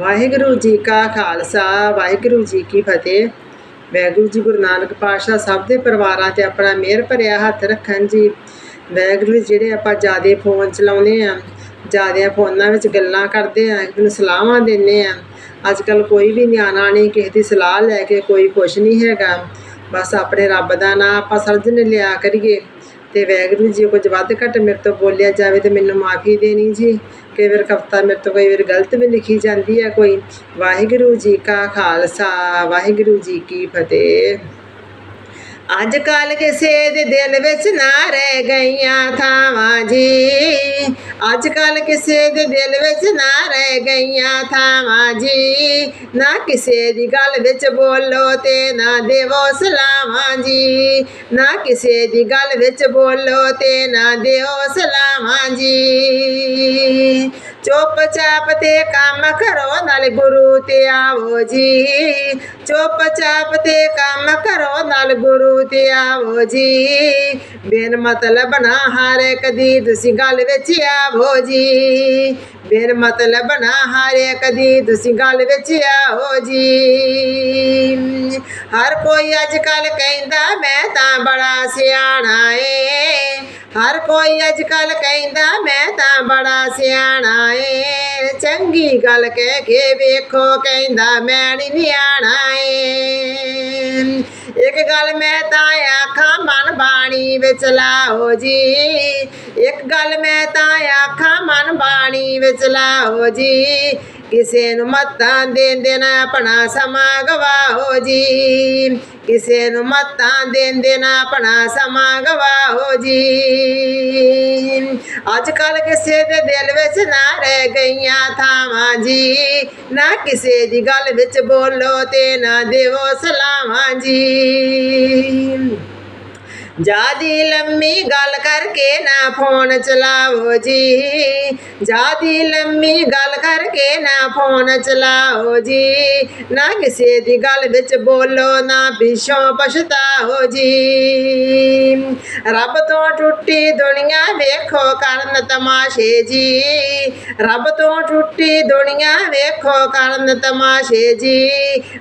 ਵਾਹਿਗੁਰੂ ਜੀ ਕਾ ਖਾਲਸਾ ਵਾਹਿਗੁਰੂ ਜੀ ਕੀ ਫਤਿਹ। ਵਾਹਿਗੁਰੂ ਜੀ ਗੁਰੂ ਨਾਨਕ ਪਾਤਸ਼ਾਹ ਸਭ ਦੇ ਪਰਿਵਾਰਾਂ ਤੇ ਆਪਣਾ ਮਿਹਰ ਭਰਿਆ ਹੱਥ ਰੱਖਣ ਜੀ। ਵਾਹਿਗੁਰੂ ਜੀ, ਜਿਹੜੇ ਆਪਾਂ ਜਿਆਦੇ ਫੋਨ ਚਲਾਉਂਦੇ ਆ ਜਿਆਦੇ ਫੋਨਾਂ ਵਿੱਚ ਗੱਲਾਂ ਕਰਦੇ ਆ ਇੱਕ ਨੂੰ ਸਲਾਹਾਂ ਦਿੰਦੇ ਆ ਅੱਜ ਕੱਲ ਕੋਈ ਵੀ ਨਿਆਣਾ ਨਹੀਂ ਕਿਸੇ ਦੀ ਸਲਾਹ ਲੈ ਕੇ ਕੋਈ ਕੁਛ ਨਹੀਂ ਹੈਗਾ। ਬਸ ਆਪਣੇ ਰੱਬ ਦਾ ਨਾਮ ਆਪਾਂ ਸਰਜਣ ਲਿਆ ਕਰੀਏ। ਤੇ ਵਾਹਿਗੁਰੂ ਜੀ ਕੁਝ ਵੱਧ ਘੱਟ ਮੇਰੇ ਤੋਂ ਬੋਲਿਆ ਜਾਵੇ ਤੇ ਮੈਨੂੰ ਮਾਫੀ ਦੇਣੀ ਜੀ। ਕਈ ਵਾਰ ਕਵਿਤਾ ਮੇਰੇ ਤੋਂ ਕਈ ਵਾਰ ਗਲਤ ਵੀ ਲਿਖੀ ਜਾਂਦੀ ਹੈ ਕੋਈ। ਵਾਹਿਗੁਰੂ ਜੀ ਕਾ ਖਾਲਸਾ, ਵਾਹਿਗੁਰੂ ਜੀ ਕੀ ਫਤਿਹ। ਅੱਜ ਕੱਲ ਕਿਸੇ ਦੇ ਦਿਲ ਵਿੱਚ ਨਾ ਰਹਿ ਗਈਆਂ ਥਾਵਾਂ ਜੀ। ਅੱਜ ਕੱਲ ਕਿਸੇ ਦੇ ਦਿਲ ਵਿੱਚ ਨਾ ਰਹਿ ਗਈਆਂ ਥਾਵਾਂ ਜੀ। ਨਾ ਕਿਸੇ ਦੀ ਗੱਲ ਵਿੱਚ ਬੋਲੋ ਤੇ ਨਾ ਦੇਵੋ ਸਲਾਮਾਂ ਜੀ। ਨਾ ਕਿਸੇ ਦੀ ਗੱਲ ਵਿੱਚ ਬੋਲੋ ਤੇ ਨਾ ਦਿਓ ਸਲਾਮਾਂ ਜੀ। ਚੁੱਪ ਚਾਪ ਤੇ ਕੰਮ ਕਰੋ ਨਾਲ ਗੁਰੂ ਤੇ ਆਵੋ ਜੀ ਚੁੱਪ ਚਾਪ ਤੇ ਕੰਮ ਕਰੋ ਨਾਲ ਗੁਰੂ ਤੇ ਆਵੋ ਜੀ ਬਿਨ ਮਤਲਬ ਨਾ ਹਰ ਕਦੀ ਤੁਸੀਂ ਗੱਲ ਵਿੱਚ ਆਵੋ ਜੀ ਬਿਨ ਮਤਲਬ ਨਾ ਹਾਰੇ ਕਦੀ ਤੁਸੀਂ ਗੱਲ ਵਿੱਚ ਆਓ ਜੀ ਹਰ ਕੋਈ ਅੱਜ ਕੱਲ ਕਹਿੰਦਾ ਮੈਂ ਤਾਂ ਬੜਾ ਸਿਆਣਾ ਏ ਹਰ ਕੋਈ ਅੱਜ ਕੱਲ ਕਹਿੰਦਾ, ਮੈਂ ਤਾਂ ਬੜਾ ਸਿਆਣਾ ਏ। ਚੰਗੀ ਗੱਲ ਕਹਿ ਕੇ ਵੇਖੋ, ਕਹਿੰਦਾ, ਮੈਂ ਨਹੀਂ ਨਿਆਣਾ ਏ। ਇੱਕ ਗੱਲ ਮੈਂ ਤਾਂ ਆਖਾਂ, ਮਨ ਬਾਣੀ ਵਿੱਚ ਲਾਓ ਜੀ। ਇੱਕ ਗੱਲ ਮੈਂ ਤਾਂ ਆਖਾਂ, ਮਨ ਬਾਣੀ ਵਿੱਚ ਲਾਓ ਜੀ। ਕਿਸੇ ਨੂੰ ਮਤਾਂ ਦੇਂਦੇ ਨਾ ਆਪਣਾ ਸਮਾਂ ਗਵਾਓ ਜੀ। ਕਿਸੇ ਨੂੰ ਮਤਾਂ ਦੇਂਦੇ ਨਾ ਆਪਣਾ ਸਮਾਂ ਗਵਾਓ ਜੀ। ਅੱਜ ਕੱਲ ਕਿਸੇ ਦੇ ਦਿਲ ਵਿੱਚ ਨਾ ਰਹਿ ਗਈਆਂ ਥਾਵਾਂ ਜੀ। ਨਾ ਕਿਸੇ ਦੀ ਗੱਲ ਵਿੱਚ ਬੋਲੋ ਤੇ ਨਾ ਦੇਵੋ ਸਲਾਮਾਂ ਜੀ। ਜਿਆਦੀ ਲੰਮੀ ਗੱਲ ਕਰਕੇ ਨਾ ਫੋਨ ਚਲਾਓ ਜੀ। ਜਿਆਦੀ ਲੰਮੀ ਗੱਲ ਕਰਕੇ ਨਾ ਫੋਨ ਚਲਾਓ ਜੀ। ਨਾ ਕਿਸੇ ਦੀ ਗੱਲ ਵਿੱਚ ਬੋਲੋ, ਨਾ ਪਿੱਛੋਂ ਪਛਤਾਓ ਜੀ। ਰੱਬ ਤੋਂ ਟੁੱਟੀ ਦੁਨੀਆ ਵੇਖੋ ਕਰਨ ਤਮਾਸ਼ੇ ਜੀ। ਰੱਬ ਤੋਂ ਟੁੱਟੀ ਦੁਨੀਆ ਵੇਖੋ ਕਰਨ ਤਮਾਸ਼ੇ ਜੀ।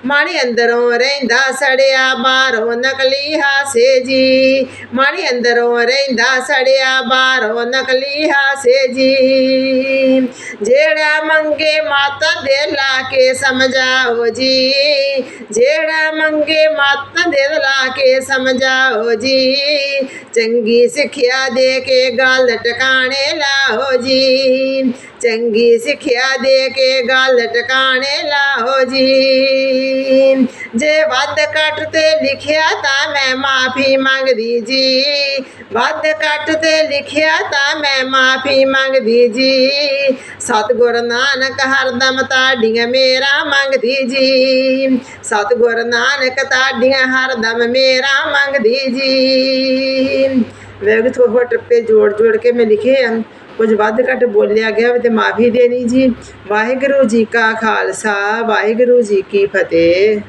ਮਨ ਅੰਦਰੋਂ ਰਹਿੰਦਾ ਸੜਿਆ ਬਾਹਰੋਂ ਨਕਲੀ ਹਾਸੇ ਜੀ। ਮਨ ਅੰਦਰੋਂ ਰਹਿੰਦਾ ਸੜਿਆ ਬਾਹਰੋਂ ਨਕਲੀ ਹਾਸੇ ਜੀ। ਜਿਹੜਾ ਮੰਗੇ ਮਾਤਾ ਦੇ ਲਾ ਕੇ ਸਮਝਾਓ ਜੀ। ਜਿਹੜਾ ਮੰਗੇ ਮਾਤਾ ਦੇ ਲਾ ਕੇ ਸਮਝਾਓ ਜੀ। ਚੰਗੀ ਸਿੱਖਿਆ ਦੇ ਕੇ ਗੱਲ ਟਿਕਾਣੇ ਲਾਓ ਜੀ। ਚੰਗੀ ਸਿੱਖਿਆ ਦੇ ਕੇ ਗੱਲ ਟਿਕਾਣੇ ਲਾਓ ਜੀ। ਜੇ ਵੱਧ ਘੱਟ ਤੇ ਲਿਖਿਆ ਤਾਂ ਮੈਂ ਮਾਫੀ ਮੰਗਦੀ ਜੀ। ਵੱਧ ਘੱਟ ਤੇ ਲਿਖਿਆ ਤਾਂ ਮੈਂ ਮਾਫੀ ਮੰਗਦੀ ਜੀ। ਸਤਿਗੁਰ ਨਾਨਕ ਹਰਦਮ ਤਾਡੀਆਂ ਮੇਰਾ ਮੰਗਦੀ ਜੀ। ਸਤਿਗੁਰ ਨਾਨਕ ਤਾਡੀਆਂ ਹਰਦਮ ਮੇਰਾ ਮੰਗਦੀ ਜੀ। ਵੇਗ ਥੋੜੇ ਟੱਪੇ ਜੋੜ ਜੋੜ ਕੇ ਮੈਂ ਲਿਖੇ ਹਨ। ਕੁਝ ਵੱਧ ਘੱਟ ਬੋਲਿਆ ਗਿਆ ਤੇ ਮਾਫੀ ਦੇਣੀ ਜੀ। ਵਾਹਿਗੁਰੂ ਜੀ ਕਾ ਖਾਲਸਾ, ਵਾਹਿਗੁਰੂ ਜੀ ਕੀ ਫਤਿਹ।